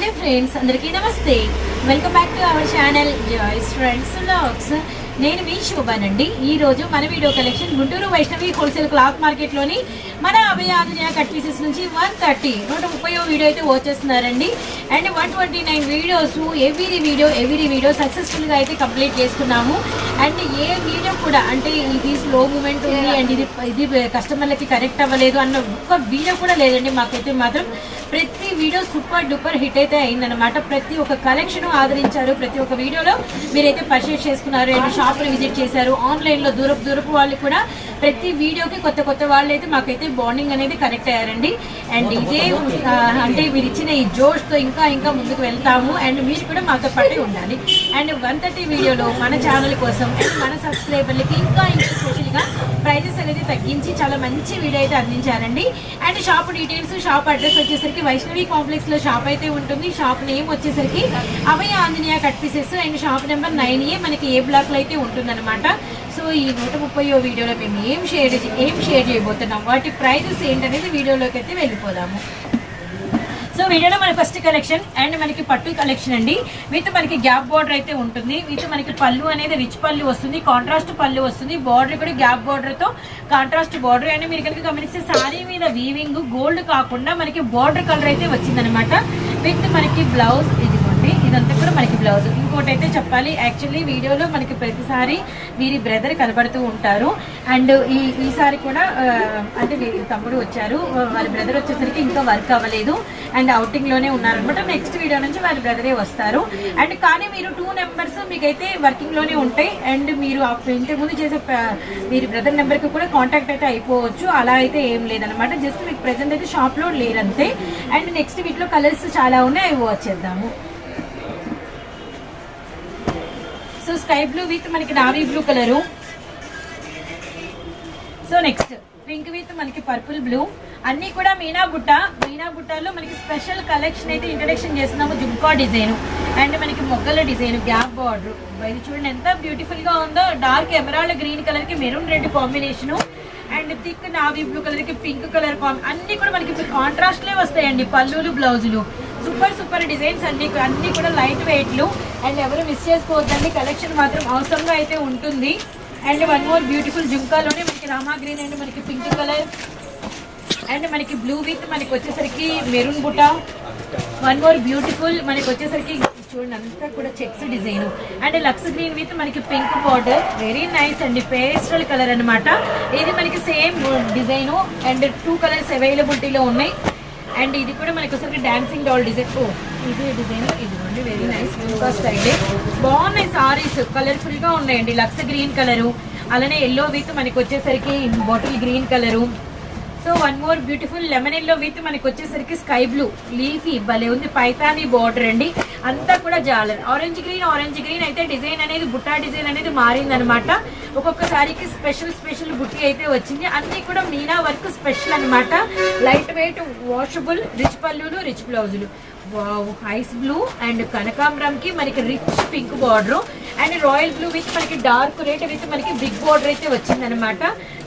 Hello friends అందరికీ నమస్తే. Welcome back to our channel joys friends vlogs నేను మీ శోభానండి. ఈ రోజు మన video collection Guntur Vaishnavi wholesale cloth మార్కెట్లోని మన అభయ ఆంజనేయ కట్ పీసెస్ నుంచి వన్ థర్టీ నూట ముప్పై వీడియో అయితే వచ్చేస్తున్నారండి and one twenty nine videos every video every video సక్సెస్ఫుల్గా అయితే కంప్లీట్ చేసుకున్నాము. అండ్ ఏ వీడియో కూడా అంటే ఇది స్లో మూమెంట్ ఉంది అండ్ ఇది ఇది కస్టమర్లకి కరెక్ట్ అవ్వలేదు అన్న ఒక్క వీడియో కూడా లేదండి. మాకైతే మాత్రం ప్రతి వీడియో సూపర్ డూపర్ హిట్ అయితే అయిందనమాట ప్రతి ఒక్క కలెక్షన్ ఆదరించారు. ప్రతి ఒక్క వీడియోలో మీరైతే పర్చేస్ చేసుకున్నారు అండ్ షాపులు విజిట్ చేశారు. ఆన్లైన్లో దూరపు దూరపు వాళ్ళు కూడా ప్రతి వీడియోకి కొత్త కొత్త వాళ్ళు అయితే మాకైతే బాండింగ్ అనేది కనెక్ట్ అయ్యారండి. అండ్ ఇదే అంటే మీరు ఇచ్చిన ఈ జోష్తో ఇంకా ఇంకా ముందుకు వెళ్తాము. అండ్ మీరు కూడా మాతో పాటే ఉండాలి. అండ్ వన్ థర్టీ వీడియోలో మన ఛానల్ కోసం అండ్ మన సబ్స్క్రైబర్లకి ఇంకా ఇంకా స్పెషల్గా ప్రైజెస్ అనేది తగ్గించి చాలా మంచి వీడియో అయితే అందించారండి. And shop details shop address వచ్చేసరికి వైష్ణవి కాంప్లెక్స్లో షాప్ అయితే ఉంటుంది. షాప్ నేమ్ వచ్చేసరికి Abhaya Anjaneya cut pieces and shop number nine A మనకి ఏ బ్లాక్లో అయితే ఉంటుందన్నమాట. సో ఈ నూట ముప్పై వీడియోలో మేము ఏం షేర్ ఏం షేర్ చేయబోతున్నాం? వాటి ప్రైజెస్ ఏంటనేది వీడియోలోకి అయితే వెళ్ళిపోదాము. సో వీడియోలో మన ఫస్ట్ కలెక్షన్ అండ్ మనకి పట్టు కలెక్షన్ అండి. విత్ మనకి గ్యాప్ బార్డర్ అయితే ఉంటుంది. విత్ మనకి పళ్ళు అనేది రిచ్ పళ్ళు వస్తుంది. కాంట్రాస్ట్ పళ్ళు వస్తుంది. బార్డర్ కూడా గ్యాప్ బార్డర్తో కాంట్రాస్ట్ బార్డర్ అండ్ మీరు కనుక గమనిస్తే సారీ మీద వీవింగ్ గోల్డ్ కాకుండా మనకి బార్డర్ కలర్ అయితే వచ్చిందనమాట విత్ మనకి బ్లౌజ్ ఇదిగోండి మనకి బ్లౌజ్ ఇంకోటి అయితే చెప్పాలి యాక్చువల్లీ వీడియోలో మనకి ప్రతిసారి వీరి బ్రదర్ కనబడుతూ ఉంటారు. అండ్ ఈ ఈసారి కూడా అంటే వీరి తమ్ముడు వచ్చారు. వారి బ్రదర్ వచ్చేసరికి ఇంకా వర్క్ అవ్వలేదు. అండ్ అవుటింగ్లోనే ఉన్నారనమాట నెక్స్ట్ వీడియో నుంచి వారి బ్రదరే వస్తారు. అండ్ కానీ మీరు టూ నెంబర్స్ మీకైతే వర్కింగ్లోనే ఉంటాయి. అండ్ మీరు ఆ ఇంతకు ముందు చేసే వీరి బ్రదర్ నెంబర్కి కూడా కాంటాక్ట్ అయితే అయిపోవచ్చు. అలా అయితే ఏం లేదనమాట జస్ట్ మీకు ప్రజెంట్ అయితే షాప్లో లేరంతే అండ్ నెక్స్ట్ వీటిలో కలర్స్ చాలా ఉన్నాయి. అవి వచ్చేద్దాము సో స్కై బ్లూ విత్ మనకి navy blue colour. So next pink with మనకి పర్పుల్ బ్లూ. అన్ని కూడా మీనా బుట్ట మీనా బుట్టలో మనకి స్పెషల్ కలెక్షన్ అయితే ఇంట్రడక్షన్ చేస్తున్నాము జుంకా డిజైన్. అండ్ మనకి మొగ్గల డిజైన్ గ్యాప్ బార్డర్. ఇది చూడండి ఎంత బ్యూటిఫుల్గా ఉందో. డార్క్ ఎమరాల్డ్ గ్రీన్ కలర్కి maroon red combination. And thick navy blue కలర్కి పింక్ కలర్ అన్ని కూడా మనకి కాంట్రాస్ట్ లే వస్తాయండి పల్లులు బ్లౌజులు. సూపర్ సూపర్ డిజైన్స్ అన్ని అన్ని కూడా లైట్ వెయిట్లు. అండ్ ఎవరు మిస్ చేసుకోవద్దండి. కలెక్షన్ మాత్రం అవసరంగా అయితే ఉంటుంది. అండ్ వన్ మోర్ బ్యూటిఫుల్ జుంకాలోనే మనకి రామా గ్రీన్ అండ్ మనకి పింక్ కలర్. అండ్ మనకి బ్లూ విత్ మనకి వచ్చేసరికి maroon buta one more beautiful మనకి వచ్చేసరికి చూడండి అంతా కూడా checks design. And lux green with మనకి పింక్ బార్డర్. వెరీ నైస్ అండి. పేస్టల్ కలర్ అన్నమాట. ఇది మనకి same design. And two colours అవైలబిలిటీలో ఉన్నాయి. అండ్ ఇది కూడా మనకి ఒకసారి డాన్సింగ్ డాల్ డిజైన్ ఓ ఇది డిజైన్ ఇదిగోండి వెరీ నైస్ ఫస్ట్ అయితే బాగున్నాయి సారీస్ కలర్ఫుల్గా ఉన్నాయండి. లక్స్ గ్రీన్ కలరు అలానే ఎల్లో విత్ మనకి వచ్చేసరికి bottle green colour so one more beautiful lemon yellow with మనకి వచ్చేసరికి స్కై బ్లూ లీఫీ భలే ఉంది. పైతాని బార్డర్ అండి. అంతా కూడా జాలర్. ఆరెంజ్ గ్రీన్ ఆరెంజ్ గ్రీన్ అయితే డిజైన్ అనేది బుట్టా డిజైన్ అనేది మారిందనమాట. ఒక్కొక్క సారీకి స్పెషల్ స్పెషల్ బుట్టి అయితే వచ్చింది. అన్ని కూడా మీనా వర్క్ స్పెషల్ అనమాట. లైట్ వెయిట్ వాషబుల్ రిచ్ పల్లులు రిచ్ బ్లౌజులు వావ్ ఐస్ బ్లూ అండ్ కనకాంబరంకి మనకి rich pink border and royal blue with మనకి డార్క్ రేట్ విత్ మనకి బిగ్ బార్డర్ అయితే వచ్చిందనమాట.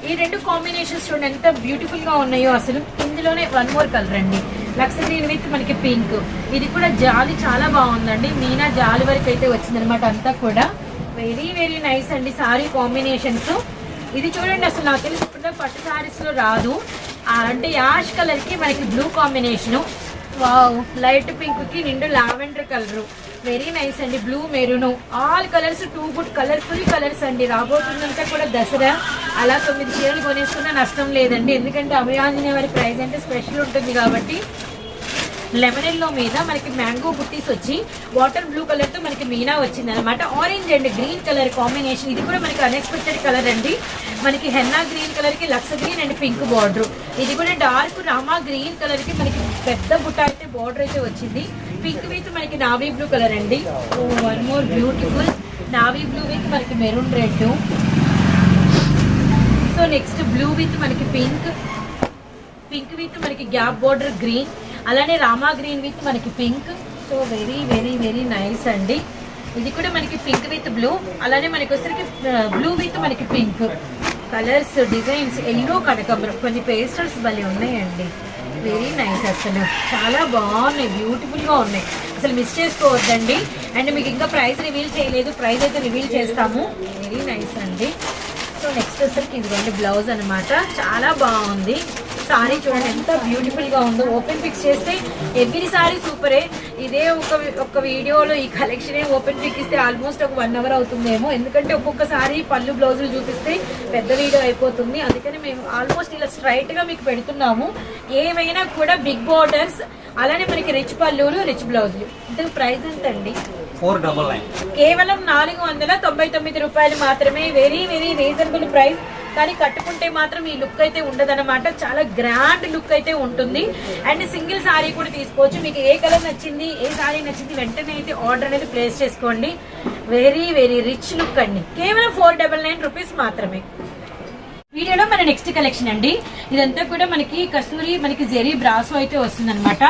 ఈ రెండు కాంబినేషన్స్ చూడండి ఎంత బ్యూటిఫుల్గా ఉన్నాయో అసలు. ఇందులోనే వన్ మోర్ కలర్ అండి. లక్స్ గ్రీన్ విత్ మనకి పింక్ ఇది కూడా జాలి చాలా బాగుందండి. మీనా జాలి వరకు అయితే వచ్చిందనమాట అంతా కూడా. వెరీ వెరీ నైస్ అండి సారీ కాంబినేషన్స్ ఇది చూడండి అసలు నాకు తెలిసి ఇప్పుడు పట్టు సారీస్లో రాదు. అంటే యాష్ కలర్కి మనకి బ్లూ కాంబినేషను వావ్ లైట్ పింక్కి నిండు లావెండర్ కలర్ వెరీ నైస్ అండి blue maroon. All colours too good colourful colours అండి. రాబోతుందంతా కూడా దసరా అలా తొమ్మిది చీరలు కొనేసుకున్నా నష్టం లేదండి. ఎందుకంటే అభయాంజనే వారి ప్రైస్ అంటే స్పెషల్ ఉంటుంది కాబట్టి లెమన్ ఎల్లో మీద మనకి మ్యాంగో బుట్టీస్ వచ్చి వాటర్ బ్లూ కలర్తో మనకి మీనా వచ్చింది అనమాట orange and green colour combination ఇది కూడా మనకి అన్ఎక్స్పెక్టెడ్ కలర్ అండి. మనకి హెన్నా గ్రీన్ కలర్కి lux green and pink border. ఇది కూడా డార్క్ రామా గ్రీన్ కలర్కి మనకి పెద్ద బుట్ట అయితే బార్డర్ అయితే వచ్చింది. పింక్ విత్ మనకి నావీ బ్లూ కలర్ అండి. One more beautiful. Navy blue with మనకి maroon red. So next blue with మనకి పింక్. పింక్ విత్ మనకి గ్యాప్ బార్డర్ గ్రీన్. అలానే రామా గ్రీన్ విత్ మనకి pink. So very very very nice అండి. ఇది కూడా మనకి పింక్ విత్ బ్లూ. అలానే మనకి వచ్చరికి బ్లూ విత్ మనకి పింక్. కలర్స్ డిజైన్స్ ఎల్లో కనకాంబరం కొన్ని పేస్టల్స్ భలే ఉన్నాయండి. వెరీ నైస్ అసలు. చాలా బాగున్నాయి బ్యూటిఫుల్గా ఉన్నాయి. అసలు మిస్ చేసుకోవద్దండి. అండ్ మీకు ఇంకా ప్రైస్ రివీల్ చేయలేదు. ప్రైస్ అయితే రివీల్ చేస్తాము. వెరీ నైస్ అండి. సో నెక్స్ట్ వచ్చరికి ఇదిగోండి బ్లౌజ్ అనమాట చాలా బాగుంది. సారీ చూడండి ఎంత బ్యూటిఫుల్గా ఉందో. ఓపెన్ పిక్స్ చేస్తే ఎవ్రీ సారీ సూపరే. ఇదే ఒక ఒక వీడియోలో ఈ కలెక్షన్ ఓపెన్ పిక్ ఇస్తే ఆల్మోస్ట్ ఒక వన్ అవర్ అవుతుందేమో. ఎందుకంటే ఒక్కొక్కసారి పళ్ళు బ్లౌజులు చూపిస్తే పెద్ద వీడియో అయిపోతుంది. అందుకని మేము ఆల్మోస్ట్ ఇలా స్ట్రైట్గా మీకు పెడుతున్నాము. ఏమైనా కూడా బిగ్ బోర్డర్స్ అలానే మనకి రిచ్ పళ్ళులు రిచ్ బ్లౌజులు ఇంతకు ప్రైస్ ఎంత అండి ఫోర్ డబల్ నైన్ కేవలం నాలుగు వందల తొంభై తొమ్మిది రూపాయలు మాత్రమే. వెరీ వెరీ రీజనబుల్ ప్రైస్ కానీ కట్టుకుంటే మాత్రం ఈ లుక్ అయితే ఉండదన్నమాట. చాలా గ్రాండ్ లుక్ అయితే ఉంటుంది. అండ్ సింగిల్ సారీ కూడా తీసుకోవచ్చు. మీకు ఏ కలర్ నచ్చింది ఏ సారీ నచ్చింది వెంటనే అయితే ఆర్డర్ అనేది ప్లేస్ చేసుకోండి. వెరీ వెరీ రిచ్ లుక్ అండి. కేవలం ఫోర్ డబల్ నైన్ రూపీస్ మాత్రమే. వీడియోలో మన నెక్స్ట్ కలెక్షన్ అండి. ఇదంతా కూడా మనకి కస్తూరి మనకి జెరీ బ్రాసో అయితే వస్తుందన్నమాట.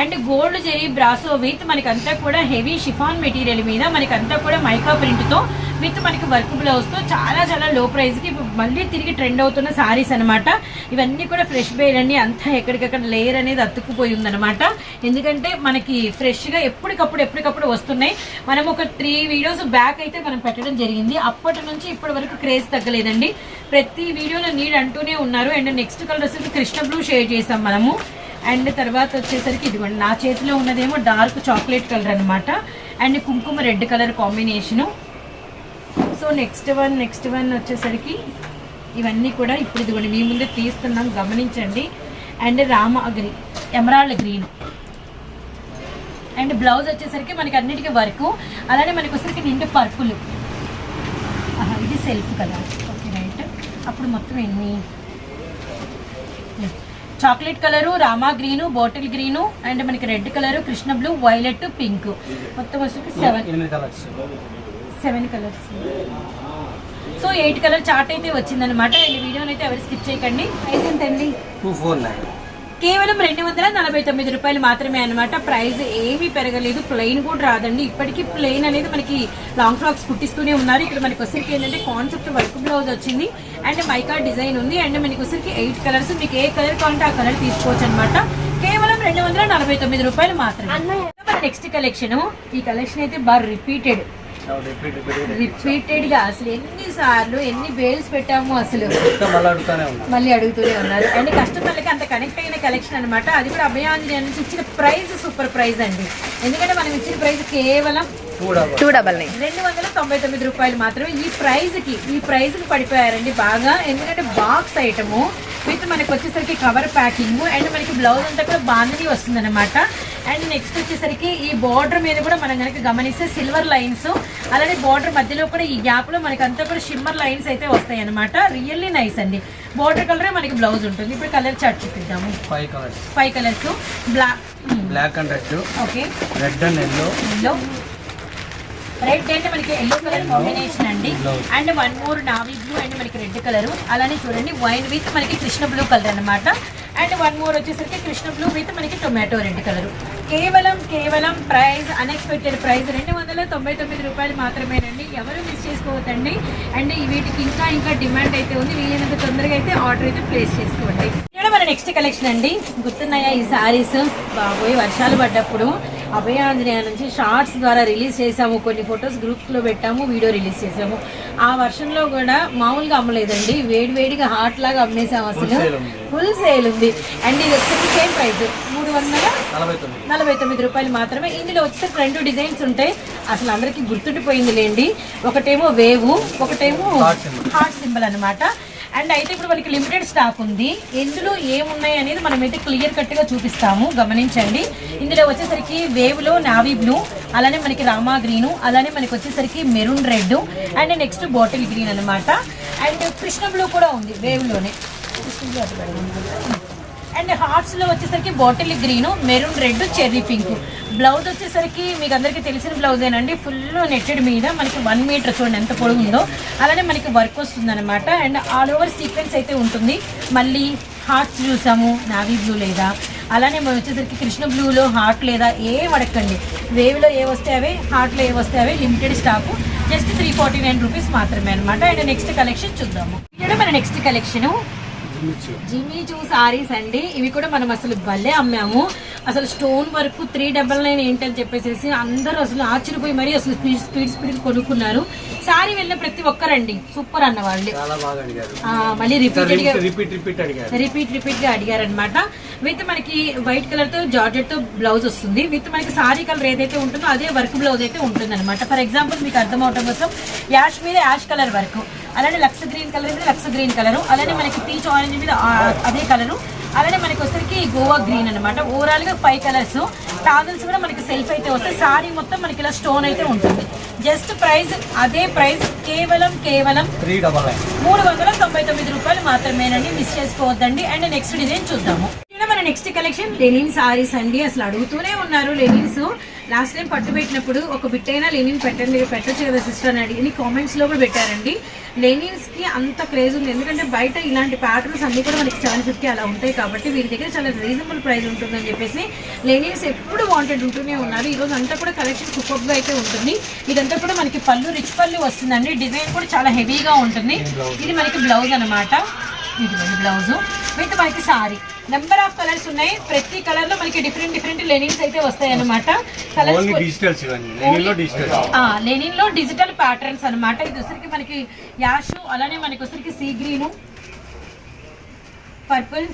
And gold zari brasso with మనకి అంతా కూడా హెవీ షిఫాన్ మెటీరియల్ మీద మనకంతా కూడా మైకా ప్రింట్తో విత్ మనకి వర్క్ బ్లౌజ్తో చాలా చాలా లో ప్రైస్కి మళ్ళీ తిరిగి ట్రెండ్ అవుతున్న సారీస్ అనమాట ఇవన్నీ కూడా ఫ్రెష్ బేర్ అండి అంతా ఎక్కడికక్కడ లేయర్ అనేది అతుక్కుపోయి ఉందనమాట ఎందుకంటే మనకి ఫ్రెష్గా ఎప్పటికప్పుడు ఎప్పటికప్పుడు వస్తున్నాయి. మనం ఒక త్రీ వీడియోస్ బ్యాక్ అయితే మనం పెట్టడం జరిగింది. అప్పటి నుంచి ఇప్పటి వరకు క్రేజ్ తగ్గలేదండి. ప్రతి వీడియోలో నీడ్ అంటూనే ఉన్నారు. అండ్ నెక్స్ట్ కలర్ వచ్చేసి కృష్ణ బ్లూ షేర్ చేసాం మనము. అండ్ తర్వాత వచ్చేసరికి ఇదిగోండి నా చేతిలో ఉన్నదేమో డార్క్ చాక్లెట్ కలర్ అనమాట అండ్ కుంకుమ red colour combination next one next one వచ్చేసరికి ఇవన్నీ కూడా ఇప్పుడు ఇదిగోండి మీ ముందే తీస్తున్నాం గమనించండి. And Rama green emerald green. And blouse వచ్చేసరికి మనకి అన్నిటికీ వర్క్ అలానే మనకి వచ్చేసరికి నిండు పర్పుల్. ఇది సెల్ఫ్ కలర్ ఓకే రైట్. అప్పుడు మొత్తం ఎన్ని? Chocolate colour Rama green bottle green and మనకి red colour Krishna blue violet pink. మొత్తం వచ్చేసరికి seven. Seven colours. So eight colour chart అయితే వచ్చిందనమాట అండ్ వీడియోని అయితే ఎవరు స్కిప్ చేయకండి. ప్రైస్ ఎంతండి టూ ఫోర్ నైన్. కేవలం రెండు వందల నలభై తొమ్మిది రూపాయలు మాత్రమే అన్నమాట. ప్రైస్ ఏమీ పెరగలేదు. ప్లెయిన్ కూడా రాదండి. ఇప్పటికీ ప్లెయిన్ అనేది మనకి లాంగ్ ఫ్రాక్స్ కుట్టిస్తూనే ఉన్నారు. ఇక్కడ మనకి వచ్చరికి ఏంటంటే కాన్సెప్ట్ వర్క్ బ్లౌజ్ వచ్చింది. అండ్ మైకా డిజైన్ ఉంది. అండ్ మనకి వచ్చరికి ఎయిట్ కలర్స్. మీకు ఏ కలర్ కావాలంటే ఆ కలర్ తీసుకోవచ్చు అనమాట కేవలం రెండు వందల నలభై తొమ్మిది రూపాయలు మాత్రమే. Next collection. ఈ కలెక్షన్ అయితే బాగా రిపీటెడ్ రిపీట్ రిపీట్ రిపీటెడ్గా అసలు ఎన్ని సార్లు ఎన్ని బేల్స్ పెట్టాము అసలు. మళ్ళీ అడుగుతానే ఉన్నా. మళ్ళీ అడుగుతూనే ఉన్నారు. అండ్ కస్టమర్లకి అంత కనెక్ట్ అయిన కలెక్షన్ అనమాట అది కూడా అభయాంజనేయ నుంచి ఇచ్చిన ప్రైస్ సూపర్ ప్రైస్ అండి. ఎందుకంటే మనం ఇచ్చిన ప్రైస్ కేవలం టూ డబల్ నైన్ రెండు వందల తొంభై తొమ్మిది రూపాయలు మాత్రమే ఈ ప్రైస్కి ఈ ప్రైస్కి పడిపోయారండి బాగా. ఎందుకంటే బాక్స్ ఐటము విత్ మనకి వచ్చేసరికి కవర్ ప్యాకింగ్ అండ్ మనకి బ్లౌజ్ అంతా కూడా బాగుంది వస్తుంది అనమాట అండ్ నెక్స్ట్ వచ్చేసరికి ఈ బార్డర్ మీద కూడా మనం కనుక గమనిస్తే సిల్వర్ లైన్స్ అలానే బార్డర్ మధ్యలో కూడా ఈ గ్యాప్లో మనకి అంతా కూడా షిమ్మర్ లైన్స్ అయితే వస్తాయి అనమాట రియల్లీ నైస్ అండి. బార్డర్ కలరే మనకి బ్లౌజ్ ఉంటుంది. ఇప్పుడు colour chart చూపిద్దాము. Five colours five colours black black and red okay red and yellow yellow red అంటే మనకి ఎల్లో కలర్ కాంబినేషన్ అండి. And one more navy blue and మనకి రెడ్ కలర్ అలానే చూడండి వైన్ విత్ మనకి కృష్ణ బ్లూ కలర్ అన్నమాట. And one more వచ్చేసరికి Krishna blue with మనకి టొమాటో రెడ్ కలర్. కేవలం కేవలం ప్రైస్ అన్ఎక్స్పెక్టెడ్ ప్రైస్ రెండు వందల తొంభై తొమ్మిది రూపాయలు మాత్రమేనండి. ఎవరు మిస్ చేసుకోవద్దండి. అండ్ వీటికి ఇంకా ఇంకా డిమాండ్ అయితే ఉంది. వీలైనంత తొందరగా అయితే ఆర్డర్ అయితే ప్లేస్ చేసుకోండి. ఇక్కడ మన నెక్స్ట్ కలెక్షన్ అండి. గుర్తున్నాయా ఈ సారీస్ బాబోయ్ వర్షాలు పడ్డప్పుడు. అభయ ఆంజనేయ నుంచి షార్ట్స్ ద్వారా రిలీజ్ చేసాము కొన్ని ఫొటోస్ గ్రూప్స్లో పెట్టాము వీడియో రిలీజ్ చేసాము ఆ వర్షంలో కూడా మామూలుగా అమ్మలేదండి. వేడి వేడిగా హాట్ లాగా అమ్మేసాము అసలు. ఫుల్ సేల్ ఉంది. అండ్ ఇది వచ్చేసి సేమ్ ప్రైస్ మూడు వందల నలభై తొమ్మిది. రూపాయలు మాత్రమే. ఇందులో వచ్చేసరికి రెండు డిజైన్స్ ఉంటాయి అసలు అందరికి గుర్తుండిపోయింది లేండి. ఒకటేమో వేవు ఒకటేమో. హార్ట్ సింబల్ అన్నమాట. అండ్ అయితే ఇప్పుడు మనకి లిమిటెడ్ స్టాక్ ఉంది. ఎందులో ఏమున్నాయి అనేది మనం అయితే క్లియర్ కట్గా చూపిస్తాము. గమనించండి. ఇందులో వచ్చేసరికి వేవ్లో నావీ బ్లూ అలానే మనకి రామా గ్రీను అలానే మనకి వచ్చేసరికి maroon red and next bottle green అనమాట అండ్ కృష్ణ బ్లూ కూడా ఉంది వేవ్లోనే కృష్ణ బ్లూ అండ్ హార్ట్స్లో వచ్చేసరికి bottle green maroon red cherry pink. Blouse వచ్చేసరికి మీకు అందరికీ తెలిసిన బ్లౌజ్ ఏనండి. ఫుల్ నెట్టెడ్ మీద మనకి వన్ మీటర్ చూడండి ఎంత పొడుగు ఉందో. అలానే మనకి వర్క్ వస్తుంది అనమాట అండ్ ఆల్ ఓవర్ సీక్వెన్స్ అయితే ఉంటుంది. మళ్ళీ హార్ట్స్ చూసాము నావీ బ్లూ లేదా. అలానే మనం వచ్చేసరికి కృష్ణ బ్లూలో హార్ట్ లేదా ఏం అడగండి వేవ్లో ఏ వస్తే అవే హార్ట్లో ఏ వస్తే అవే limited stock just three forty nine rupees మాత్రమే అనమాట అండ్ నెక్స్ట్ కలెక్షన్ చూద్దాము. ఇక్కడ మన నెక్స్ట్ కలెక్షను జిమ్మి చూ సారీస్ అండి ఇవి కూడా మనం అసలు భలే అమ్మాము. అసలు stone work three double nine ఏంటని చెప్పేసి అందరూ అసలు ఆశ్చర్యపోయి మరీ అసలు స్పీడ్ స్పీడ్ స్పీడ్ కొనుక్కున్నారు. సారీ వెళ్ళిన ప్రతి ఒక్కరండి. సూపర్ అన్న వాళ్ళు. మళ్ళీ రిపీట్ రిపీట్ అడిగారు. రిపీట్ రిపీట్గా అడిగారనమాట విత్ మనకి వైట్ కలర్తో జార్జెట్తో బ్లౌజ్ వస్తుంది. విత్ మనకి సారీ కలర్ ఏదైతే ఉంటుందో అదే వర్క్ బ్లౌజ్ అయితే ఉంటుంది అనమాట ఫర్ ఎగ్జాంపుల్ మీకు అర్థం అవటం కోసం యాష్ మీద యాష్ కలర్ వర్క్. అలానే లక్స్ గ్రీన్ కలర్ మీద లక్స్ గ్రీన్ కలర్. అలానే మనకి పీచ్ ఆరెంజ్ మీద ఆ, అదే కలరు. అలానే మనకి వచ్చరికి గోవా గ్రీన్ అనమాట ఓవరాల్గా ఫైవ్ కలర్స్ టాజల్స్ కూడా మనకి సెల్ఫ్ అయితే వస్తాయి. సారీ మొత్తం మనకి ఇలా స్టోన్ అయితే ఉంటుంది. జస్ట్ ప్రైస్ అదే ప్రైస్ కేవలం కేవలం మూడు వందల తొంభై తొమ్మిది రూపాయలు మాత్రమేనండి. మిస్ చేసుకోవద్దండి. అండ్ నెక్స్ట్ డిజైన్ చూద్దాము. నెక్స్ట్ కలెక్షన్ లెనిన్ సారీస్ అండి. అసలు అడుగుతూనే ఉన్నారు లెనిన్స్ లాస్ట్ టైం పట్టు పెట్టినప్పుడు ఒక బిట్ అయినా లెనిన్ పెట్టండి పెట్టచ్చు కదా సిస్టర్ అని అడిగి కామెంట్స్లో కూడా పెట్టారండి. లెనిన్స్కి అంత క్రేజ్ ఉంది. ఎందుకంటే బయట ఇలాంటి ప్యాటర్న్స్ అన్ని కూడా మనకి సెవెన్ ఫిఫ్టీ అలా ఉంటాయి కాబట్టి వీరి దగ్గర చాలా రీజనబుల్ ప్రైస్ ఉంటుందని చెప్పేసి లెనిన్స్ ఎప్పుడు వాంటెడ్ ఉంటూనే ఉన్నారు. ఈ రోజు అంతా కూడా కలెక్షన్ సూపర్గా అయితే ఉంటుంది. ఇదంతా కూడా మనకి పళ్ళు రిచ్ పళ్ళు వస్తుందండి. డిజైన్ కూడా చాలా హెవీగా ఉంటుంది. ఇది మనకి బ్లౌజ్ అనమాట ఇదిగోండి బ్లౌజ్ విత్ మనకి సారీ. నెంబర్ ఆఫ్ కలర్స్ ఉన్నాయి. ప్రతి కలర్లో మనకి డిఫరెంట్ డిఫరెంట్ లెనిన్స్ అయితే వస్తాయి అనమాట లెనిన్లో డిజిటల్ ప్యాటర్న్స్ అన్నమాట. ఇది వచ్చరికి మనకి యాష్ అలానే మనకి వచ్చరికి sea green purple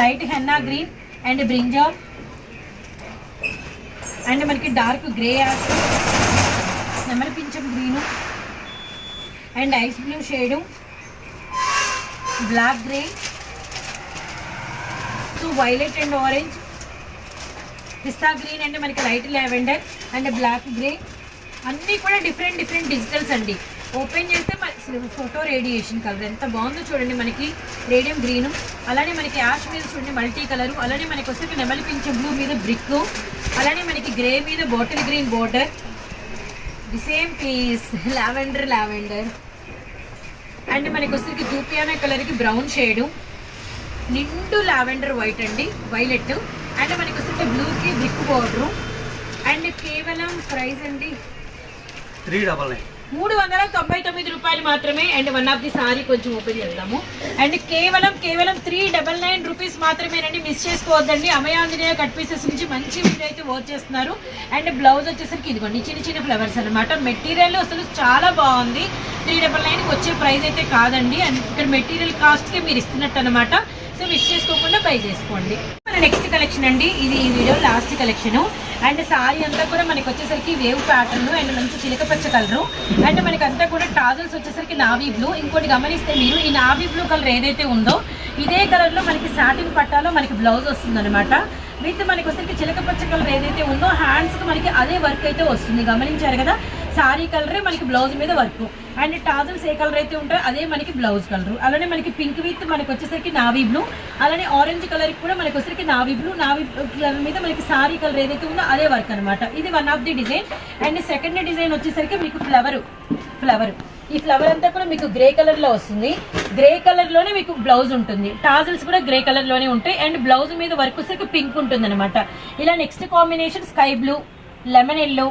light henna green and brinjal and మనకి డార్క్ గ్రే యాష్ నెమలి పింఛం green and ice blue shade black grey so violet and orange pista green అంటే మనకి light lavender and black grey అన్నీ కూడా different different digitals అండి. Open చేస్తే photo radiation colour ఎంత బాగుందో చూడండి మనకి. రేడియం గ్రీను అలానే మనకి యాష్ మీద చూడండి మల్టీ కలర్ అలానే మనకి వస్తే నెమలి పింఛ బ్లూ మీద బ్రిక్ అలానే మనకి గ్రే మీద bottle green border the same piece lavender lavender and మనకి వచ్చేసరికి దూపియానా కలర్కి బ్రౌన్ షేడు నిండు లావెండర్ వైట్ అండి వైలెట్ అండ్ మనకి వస్తుంటే బ్లూకి బ్రిక్ బోర్డరు అండ్ కేవలం ప్రైస్ అండి త్రీ డబల్ నైన్ మూడు వందల తొంభై తొమ్మిది రూపాయలు మాత్రమే. And one of the sari కొంచెం ఓపెన్ చేద్దాము. అండ్ కేవలం కేవలం త్రీ డబల్ నైన్ రూపీస్ మాత్రమేనండి. మిస్ చేసుకోవద్దండి. అమయాంజనేయ కట్ పీసెస్ నుంచి మంచి వీడియో అయితే వర్క్ చేస్తున్నారు. అండ్ బ్లౌజ్ వచ్చేసరికి ఇదిగోండి చిన్న చిన్న ఫ్లవర్స్ అనమాట మెటీరియల్ అసలు చాలా బాగుంది. త్రీ డబల్ నైన్కి వచ్చే ప్రైస్ అయితే కాదండి. అండ్ ఇక్కడ మెటీరియల్ కాస్ట్కి మీరు ఇస్తున్నట్టు అనమాట సో మిస్ చేసుకోకుండా బై చేసుకోండి. మన నెక్స్ట్ కలెక్షన్ అండి. ఇది ఈ video last collection. And sari అంతా కూడా మనకి వచ్చేసరికి వేవ్ ప్యాటర్న్ అండ్ మంచి చిలక పచ్చ కలరు. అండ్ మనకి అంతా కూడా టాజల్స్ వచ్చేసరికి నావీ బ్లూ. ఇంకోటి గమనిస్తే మీరు ఈ నావీ బ్లూ కలర్ ఏదైతే ఉందో ఇదే కలర్లో మనకి సాటిన్ పట్టాలో మనకి బ్లౌజ్ వస్తుంది అనమాట విత్ మనకి వచ్చేసరికి చిలక పచ్చ కలర్ ఏదైతే ఉందో హ్యాండ్స్కి మనకి అదే వర్క్ అయితే వస్తుంది. గమనించారు కదా? సారీ కలరే మనకి బ్లౌజ్ మీద వర్క్. అండ్ టాజల్స్ ఏ కలర్ అయితే ఉంటాయో అదే మనకి బ్లౌజ్ కలర్. అలానే మనకి పింక్ విత్ మనకి వచ్చేసరికి నావీ బ్లూ. అలానే ఆరెంజ్ కలర్ కూడా మనకి వచ్చేసరికి నావీ బ్లూ. నావీ కలర్ మీద మనకి సారీ కలర్ ఏదైతే ఉందో అదే వర్క్ అనమాట ఇది one of the design and second design వచ్చేసరికి మీకు ఫ్లవర్ ఫ్లవర్ ఈ ఫ్లవర్ అంతా కూడా మీకు గ్రే కలర్లో వస్తుంది. గ్రే కలర్లోనే మీకు బ్లౌజ్ ఉంటుంది. టాజల్స్ కూడా గ్రే కలర్లోనే ఉంటాయి. అండ్ బ్లౌజ్ మీద వర్క్ వచ్చేసరికి పింక్ ఉంటుంది అనమాట ఇలా next combination sky blue lemon yellow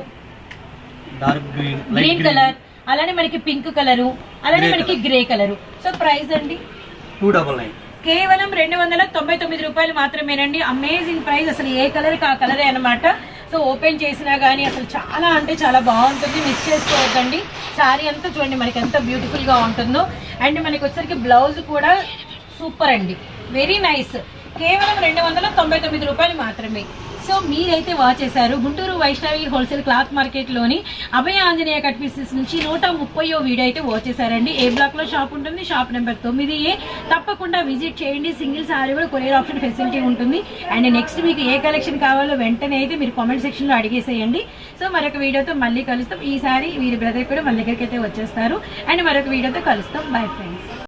green colour అలానే మనకి పింక్ కలరు అలానే మనకి గ్రే కలరు. సో ప్రైస్ అండి? Two double nine. కేవలం రెండు వందల తొంభై తొమ్మిది రూపాయలు మాత్రమేనండి. అమేజింగ్ ప్రైస్ అసలు ఏ కలర్ ఆ కలరే అనమాట సో ఓపెన్ చేసినా కానీ అసలు చాలా అంటే చాలా బాగుంటుంది. మిస్ చేసుకోవద్దండి. సారీ అంతా చూడండి మనకి ఎంత బ్యూటిఫుల్గా ఉంటుందో. అండ్ మనకి వచ్చరికి బ్లౌజ్ కూడా సూపర్ అండి. వెరీ నైస్ కేవలం రెండు వందల తొంభై తొమ్మిది రూపాయలు మాత్రమే. సో మీరైతే వాచ్ చేశారు. గుంటూరు వైష్ణవి హోల్సేల్ క్లాత్ మార్కెట్లోని అభయ ఆంజనేయ కట్ పీసెస్ నుంచి నూట ముప్పయో వీడియో అయితే వాచ్ చేశారండి. ఏ బ్లాక్లో షాప్ ఉంటుంది? షాప్ నెంబర్ తొమ్మిది ఏ. తప్పకుండా విజిట్ చేయండి. సింగిల్ సారీ కూడా కొరియర్ ఆప్షన్ ఫెసిలిటీ ఉంటుంది. అండ్ నెక్స్ట్ మీకు ఏ కలెక్షన్ కావాలో వెంటనే అయితే మీరు కామెంట్ సెక్షన్లో అడిగేసేయండి. సో మరొక వీడియోతో మళ్ళీ కలుస్తాం. ఈసారి వీరి బ్రదర్ కూడా మన దగ్గరికి అయితే వచ్చేస్తారు. అండ్ మరొక వీడియోతో కలుస్తాం. Bye friends.